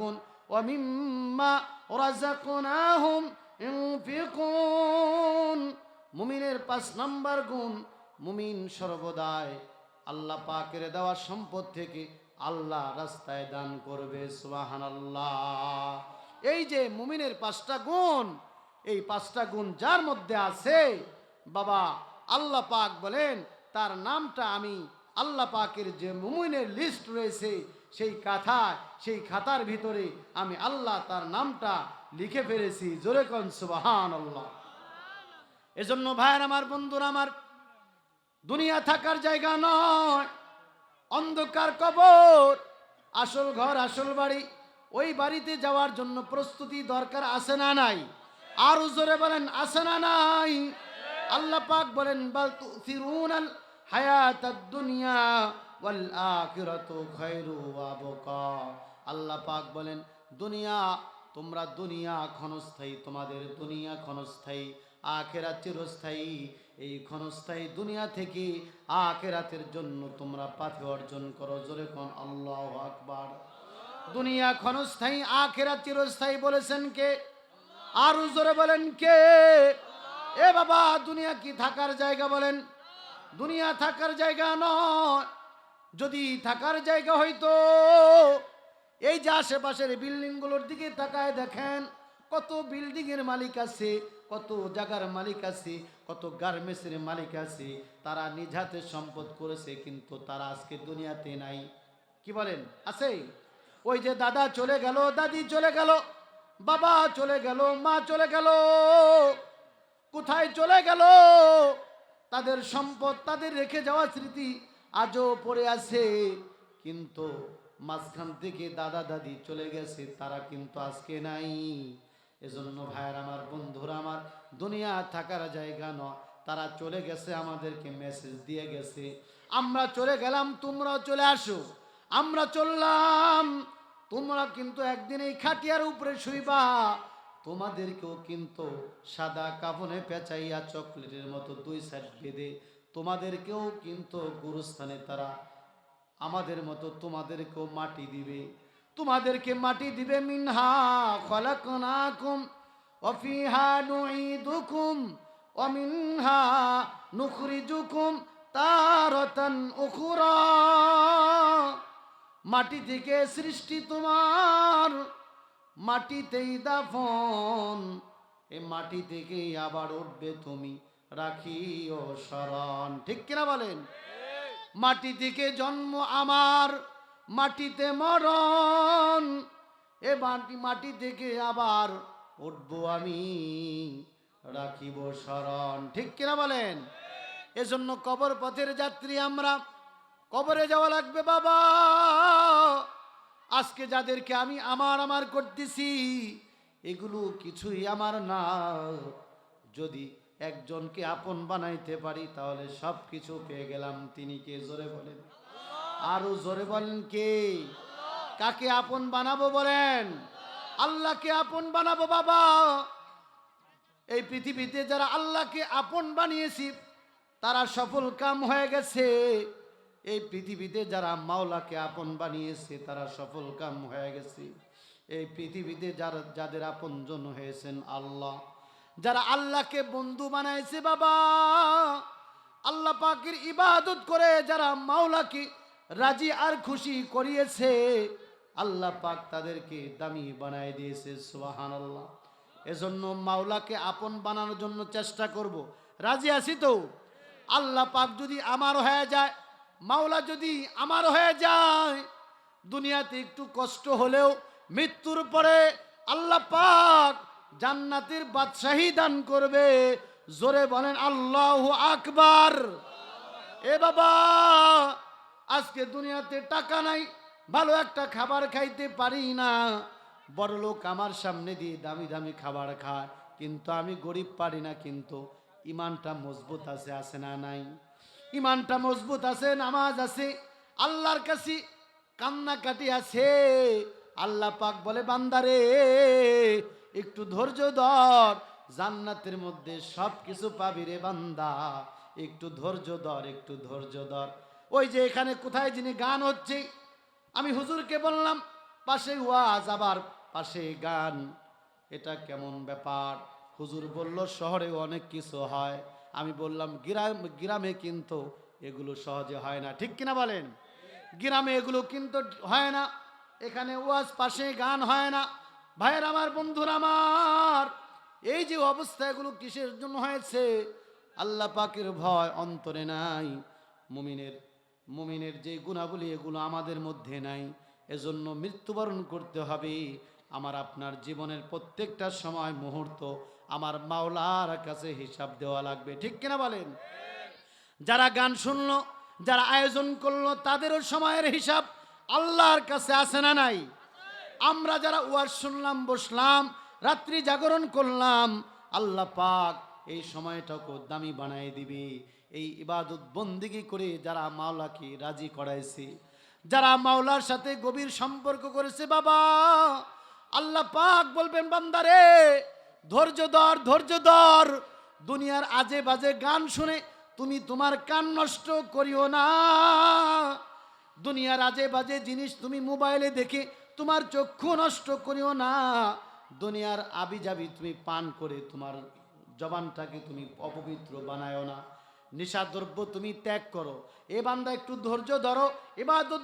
গুণ ওয়ামিম্মা রাযাকনাহুম ইউনফিকুন মুমিনের পাঁচ নাম্বার গুণ, মুমিন সর্বদাই আল্লাহ পাকের দেওয়া সম্পদ থেকে আল্লাহ রাস্তায় দান করবে, সুবহানাল্লাহ। এই যে মুমিনের পাঁচটা গুণ, এই পাঁচটা গুণ যার মধ্যে আছে, বাবা, আল্লাহ পাক বলেন, তার নামটা আমি আল্লাহ পাকের যে মুমিনের লিস্ট রয়েছে সেই কাথা সেই খাতার ভিতরে আমি আল্লাহ তার নামটা লিখে ফেলেছি। জোরে কন সুবাহান আল্লাহ এজন্য ভাইয়ের আমার, বন্ধুরা আমার, দুনিয়া থাকার জায়গা নয়, অন্ধকার কবর, আসল ঘর, আসল বাড়ি, ওই বাড়িতে যাওয়ার জন্য প্রস্তুতি দরকার আছে না নাই? আর জোরে বলেন, আছে না নাই? আল্লাহ পাক বলেন, বাল তুসিরুনাল হায়াতাদ দুনিয়া। আল্লাহ পাক বলেন, দুনিয়া, তোমরা দুনিয়া ক্ষণস্থায়ী, তোমাদের দুনিয়া ক্ষণস্থায়ী, আখেরাত চিরস্থায়ী। এই ক্ষণস্থায়ী দুনিয়া থেকে আখেরাতের জন্য তোমরা পাথে অর্জন করো। জোরে কোন আল্লাহ আকবার। দুনিয়া ক্ষণস্থায়ী, আখেরাত চিরস্থায়ী বলেছেন কে? আর জোরে বলেন কে? এ বাবা, দুনিয়া কি থাকার জায়গা বলেন? দুনিয়া থাকার জায়গা নয়। যদি থাকার জায়গা হইতো, এই যে আশেপাশের বিল্ডিংগুলোর দিকে তাকায় দেখেন, কত বিল্ডিং এর মালিক আছে, কত জায়গার মালিক আছে, কত গার্মেন্টসের মালিক আছে, তারা নিজ হাতে সম্পদ করেছে, কিন্তু তারা আজকে দুনিয়াতে নাই। কি বলেন? আছে? ওই যে দাদা চলে গেল, দাদি চলে গেল, বাবা চলে গেল, মা চলে গেল, কোথায় চলে গেল? তাদের সম্পদ, তাদের রেখে যাওয়া স্মৃতি আজও পড়ে আছে। কিন্তু মাঝখান থেকে দাদা দাদি চলে গেছে, তারা কিন্তু আজকে নাই। এজন্য ভাইয়ের আমার, বন্ধুরা আমার, দুনিয়া থাকার জায়গা নয়। তারা চলে গেছে, আমাদেরকে মেসেজ দিয়ে গেছে। আমরা চলে গেলাম, তোমরাও চলে আসো। আমরা চললাম, তোমরা কিন্তু একদিন এই খাটিয়ার উপরে শুইবা। তোমাদেরকেও কিন্তু সাদা কাপনে পেঁচাইয়া চকলেটের মতো দুই সাইড বেঁধে তোমাদেরকেও কিন্তু গুরুস্থানে তারা আমাদের মতো তোমাদেরকেও মাটি দিবে। তোমাদেরকে মাটি দিবে মিনহা খলাকনাকুম ওয়াফিহা নুঈদুকুম, ওয়া মিনহা নুখরিজুকুম তারাতান উখরা। মাটি থেকে সৃষ্টি তোমার, মাটিতেই দাফন, এ মাটি থেকেই আবার উঠবে তুমি। রাখিও শরণ। ঠিক কিনা বলেন? মাটি থেকে জন্ম আমার, মাটিতে মরণ। এ মাটি মাটি থেকে আবার উঠবো আমি, রাখিব শরণ। ঠিক কিনা বলেন? এজন্য কবর পথের যাত্রী আমরা, কবরে যাওয়া লাগবে বাবা। আজকে যাদেরকে আমি আমার আমার করতেছি, এগুলো কিছুই আমার না। যদি একজনকে আপন বানাইতে পারি, তাহলে সব কিছু পেয়ে গেলাম। তিনি কে? জোরে বলেন। আরও জোরে বলেন কে? কাকে আপন বানাবো বলেন? আল্লাহকে আপন বানাবো বাবা। এই পৃথিবীতে যারা আল্লাহকে আপন বানিয়েছি, তারা সফল কাম হয়ে গেছে। এই পৃথিবীতে যারা মাওলাকে আপন বানিয়েছে, তারা সফল কাম হয়ে গেছে। এই পৃথিবীতে যারা যাদের আপন আপনজন হয়েছেন আল্লাহ। যারা আল্লাহকে বন্ধু বানাইছে বাবা, আল্লাহ পাকের ইবাদত করে যারা মাওলাকে রাজি আর খুশি করিয়েছে, আল্লাহ পাক তাদেরকে দামি বানায় দিয়েছে সুবাহান আল্লাহ এজন্য মাওলাকে আপন বানানোর জন্য চেষ্টা করব। রাজি আছি তো? আল্লাহ পাক যদি আমার হয়ে যায়, মাওলা যদি আমার হয়ে যায়, দুনিয়াতে একটু কষ্ট হলেও মৃত্যুর পরে আল্লাহ পাক জান্নাতের বাদশাহী দান করবে। জোরে বলেন, আল্লাহ আকবার। এ বাবা, আজকে দুনিয়াতে টাকা নাই, ভালো একটা খাবার খাইতে পারি না। বড় লোক আমার সামনে দিয়ে দামি দামি খাবার খায়, কিন্তু আমি গরিব পারি না, কিন্তু ইমানটা মজবুত আছে আছে না নাই? ইমানটা মজবুত আছে, নামাজ আছে, আল্লাহর কাছে কান্নাকাটি আছে। আল্লাহ পাক বলে, বান্দারে একটু ধৈর্য ধর, জান্নাতের মধ্যে সব কিছু পাবি রে বান্দা। একটু ধৈর্য ধর, একটু ধৈর্য ধর। ওই যে এখানে কোথায় যিনি গান হচ্ছে, আমি হুজুরকে বললাম, পাশে ওয়াজ, আবার পাশে গান। এটা কেমন ব্যাপার? হুজুর বলল, শহরে অনেক কিছু হয়। আমি বললাম, গ্রাম, গ্রামে কিন্তু এগুলো সহজে হয় না। ঠিক কিনা বলেন? গ্রামে এগুলো কিন্তু হয় না। এখানে ওয়াজ, পাশে গান হয় না। ভাইয়ের আমার, বন্ধুরা আমার, এই যে অবস্থা এগুলো কিসের জন্য হয়েছে? আল্লাহ পাকের ভয় অন্তরে নাই, মুমিনের মুমিনের যে গুণাবলী এগুলো আমাদের মধ্যে নাই, এজন্য মৃত্যুবরণ করতে হবে। আমার আপনার জীবনের প্রত্যেকটা সময়, মুহূর্ত আমার মাওলার কাছে হিসাব দেওয়া লাগবে। ঠিক কিনা বলেন? যারা গান শুনলো, যারা আয়োজন করল, তাদেরও সময়ের হিসাব আল্লাহর কাছে আছে না নাই? আমরা যারা ওয়াজ শুনলাম, বসলাম, রাত্রি জাগরণ করলাম, আল্লাহ পাক এই সময়টাকে দামি বানাই দিবি। এই ইবাদত বন্দিগি করে যারা মাওলাকে রাজি করাইছে, যারা মাওলার সাথে গভীর সম্পর্ক করেছে, বাবা, আল্লাহ পাক বলবেন, বান্দারে, ধৈর্য ধর ধৈর্য ধর। দুনিয়ার আজে বাজে গান শুনে তুমি তোমার কান নষ্ট করিও না। দুনিয়ার আজে বাজে জিনিস তুমি মোবাইলে দেখে তোমার চক্ষু নষ্ট করিও না। দুনিয়ার আবি যাবি তুমি পান করে তোমার জবানটাকে তুমি অপবিত্র বানায়ও না। নেশা দ্রব্য তুমি ত্যাগ করো। এ বান্দা একটু ধৈর্য ধরো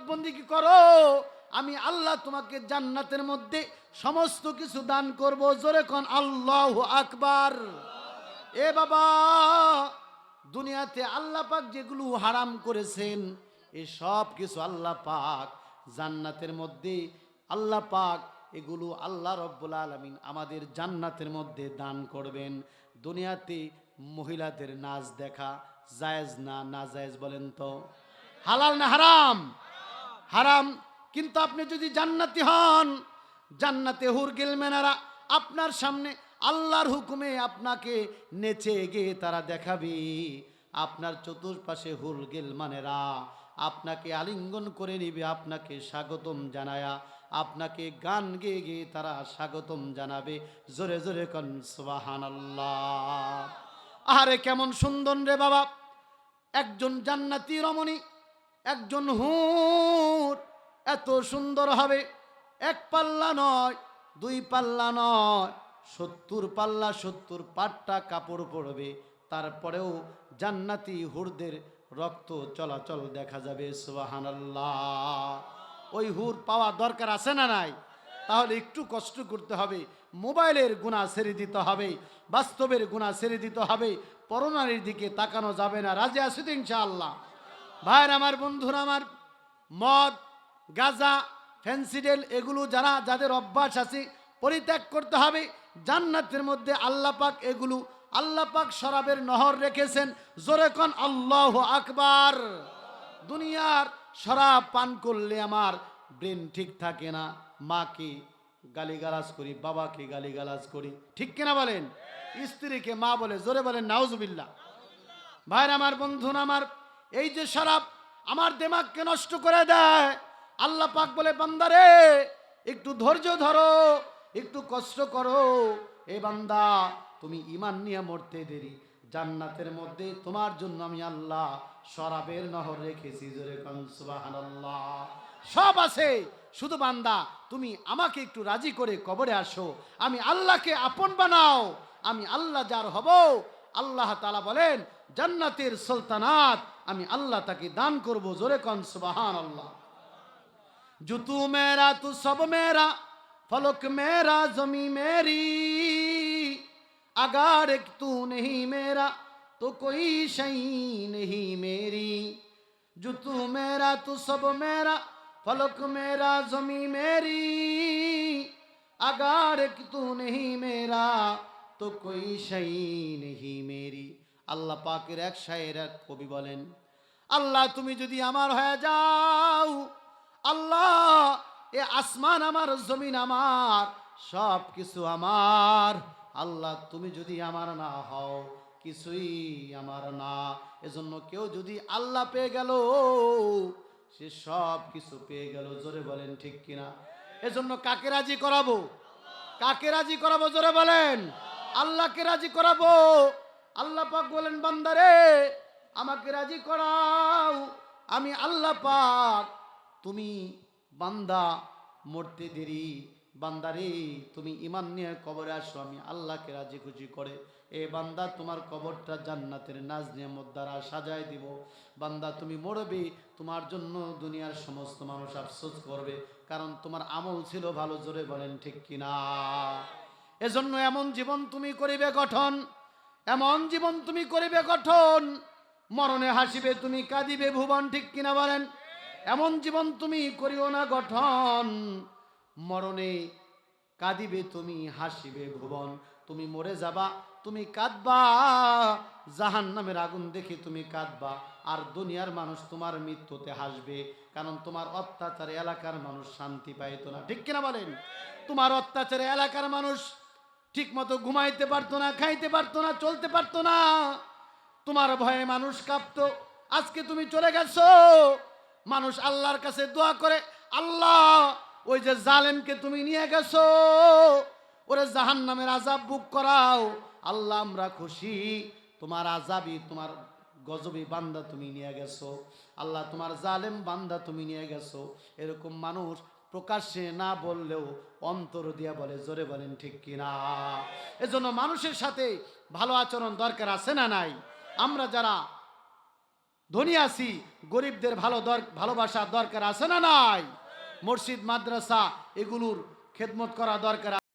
বন্দি কি করো? আমি আল্লাহ তোমাকে জান্নাতের মধ্যে সমস্ত কিছু দান করব। জোরে কন আল্লাহ আকবার। এ বাবা, দুনিয়াতে আল্লাহ পাক যেগুলো হারাম করেছেন এই সব কিছু আল্লাহ পাক জান্নাতের মধ্যে আল্লাহ পাক এগুলো আল্লাহ রব্বুল আলমিন আমাদের জান্নাতের মধ্যে দান করবেন। দুনিয়াতে মহিলাদের নাচ দেখা জায়েজ না না জায়েজ বলেন তো? হালাল না হারাম? হারাম। কিন্তু আপনি যদি জান্নাতি হন, জান্নাতে হুরগিল মেনারা আপনার সামনে আল্লাহর হুকুমে আপনাকে নেচে গিয়ে তারা দেখাবে। আপনার চতুর্পাশে হুরগিল মানেরা আপনাকে আলিঙ্গন করে নিবে, আপনাকে স্বাগতম জানায়া, আপনাকে গান গেয়ে গিয়ে তারা স্বাগতম জানাবে। জোরে জোরে কন সুবাহান আরে কেমন সুন্দর রে বাবা। একজন জান্নাতি রমণী, একজন হুর, এত সুন্দর হবে। এক পাল্লা নয়, দুই পাল্লা নয়, সত্তর পাল্লা সত্তর পাট্টা কাপড় পরবে। তারপরেও জান্নাতি হুরদের রক্ত চলাচল দেখা যাবে, সুবহানাল্লাহ। ওই হুর পাওয়া দরকার আছে না নাই? তাহলে একটু কষ্ট করতে হবে, মোবাইলের গুণা ছেড়ে দিতে হবে, বাস্তবের গুণা ছেড়ে দিতে হবে, পরনারীর দিকে তাকানো যাবে না। রাজে আসি তো ইনশাআল্লাহ? ভাইয়ের আমার, বন্ধুরা আমার, মদ, গাজা, ফেন্সিডেল, এগুলো যারা, যাদের অভ্যাস আছে, পরিত্যাগ করতে হবে। জান্নাতের মধ্যে আল্লাহ পাক এগুলো আল্লাহ পাক শরাবের নহর রেখেছেন। জোরে কন, আল্লাহ আকবার। দুনিয়ার শরাব পান করলে আমার ব্রেন ঠিক থাকে না। মাকে গালিগালাজ করি, বাবাকে গালিগালাজ করি। ঠিক কিনা বলেন? স্ত্রীকে মা বলে, জোরে বলেন, নাউজুবিল্লাহ। ভাইর আমার বন্ধুন আমার, এই যে শরাব আমার দেমাগকে নষ্ট করে দেয়, আল্লাহ পাক বলে, বান্দারে, একটু ধৈর্য ধরো, একটু কষ্ট করো। এ বান্দা তুমি ইমান নিয়ে মরতে দেরি। জান্নাতের মধ্যে তোমার জন্য আমি আল্লাহ শরাবের নহর রেখেছি, জোরে সব আছে, শুধু বান্দা, তুমি আমাকে একটু রাজি করে কবরে আসো। আমি আল্লাহকে আপন বানাও, আমি আল্লাহ যার হব, আল্লাহ তালা বলেন, জান্নাতের সুলতানাত আমি আল্লাহ তাকে দান করব, জোরে কন সুবাহান আল্লাহ জুতু মেরা তু সব মেরা, ফলক মেরা, জমি মেরি। अगर एक तू नहीं मेरा तो कोई शही नहीं मेरी जो तू मेरा तू सब मेरा फलक मेरा जमी मेरी अगर एक तू नहीं मेरा তো কই শাই নেহি মেরি আল্লাহ পাকের এক শায়ের এক কবি বলেন আল্লাহ তুমি যদি আমার হয়ে যাও আল্লাহ এ আসমান আমার জমিন আমার সব কিছু আমার আল্লাহ, তুমি যদি আমার না হও, কিছুই আমার না। এজন্য কেউ যদি আল্লাহ পেয়ে গেল, সে সব কিছু পেয়ে গেল। জোরে বলেন, ঠিক কিনা? এজন্য কাকে রাজি করাবো? কাকে রাজি করাবো? জোরে বলেন। আল্লাহকে রাজি করাবো? আল্লাহ পাক বলেন, বান্দারে, আমাকে রাজি করাও। আমি আল্লাহ পাক, তুমি বান্দা, মরতে দেরি বান্দারে, তুমি ইমান নিয়ে কবরে আসো, আমি আল্লাহকে রাজি খুশি করে। এ বান্দা, তোমার কবরটা জান্নাতের নাজ নিয়ামত দ্বারা সাজায় দিব। বান্দা, তুমি মরবে, তোমার জন্য দুনিয়ার সমস্ত মানুষ আফসোস করবে, কারণ তোমার আমল ছিল ভালো, জোরে বলেন ঠিক কিনা? এজন্য এমন জীবন তুমি করিবে গঠন, এমন জীবন তুমি করিবে গঠন, মরণে হাসিবে, তুমি কাঁদিবে, ভুবন ঠিক কিনা বলেন? এমন জীবন তুমি করিও না গঠন। মরণে কাঁদিবে তুমি, হাসিবে ভুবন। তুমি মরে যাবা, তুমি কাঁদবা। জাহান নামের আগুন দেখে তুমি কাঁদবা। আর দুনিয়ার মানুষ তোমার মৃত্যুতে হাসবে, কারণ তোমার অত্যাচারে এলাকার মানুষ শান্তি পাইতো না। ঠিক কিনা বলেন? তোমার অত্যাচারে এলাকার মানুষ ঠিক মতো ঘুমাইতে পারতো না, খাইতে পারতো না, চলতে পারতো না। তোমার ভয়ে মানুষ কাঁপতো। আজকে তুমি চলে গেছো। মানুষ আল্লাহর কাছে দোয়া করে, আল্লাহ ওই যে জালেমকে তুমি নিয়ে গেছো, ওরে জাহান নামের আজাব বুক করাও। আল্লাহ, আমরা খুশি। তোমার আজাবি তোমার গজবি বান্দা তুমি নিয়ে গেছো। আল্লাহ, তোমার জালেম বান্দা তুমি নিয়ে গেছো। এরকম মানুষ প্রকাশ্যে না বললেও অন্তর দিয়া বলে, জোরে বলেন ঠিক কিনা? এজন্য মানুষের সাথে ভালো আচরণ দরকার আছে না নাই? আমরা যারা ধনী আছি, গরিবদের ভালো দর, ভালোবাসা দরকার আছে না নাই? মসজিদ মাদ্রাসা এগুলোর খেদমত করা দরকার।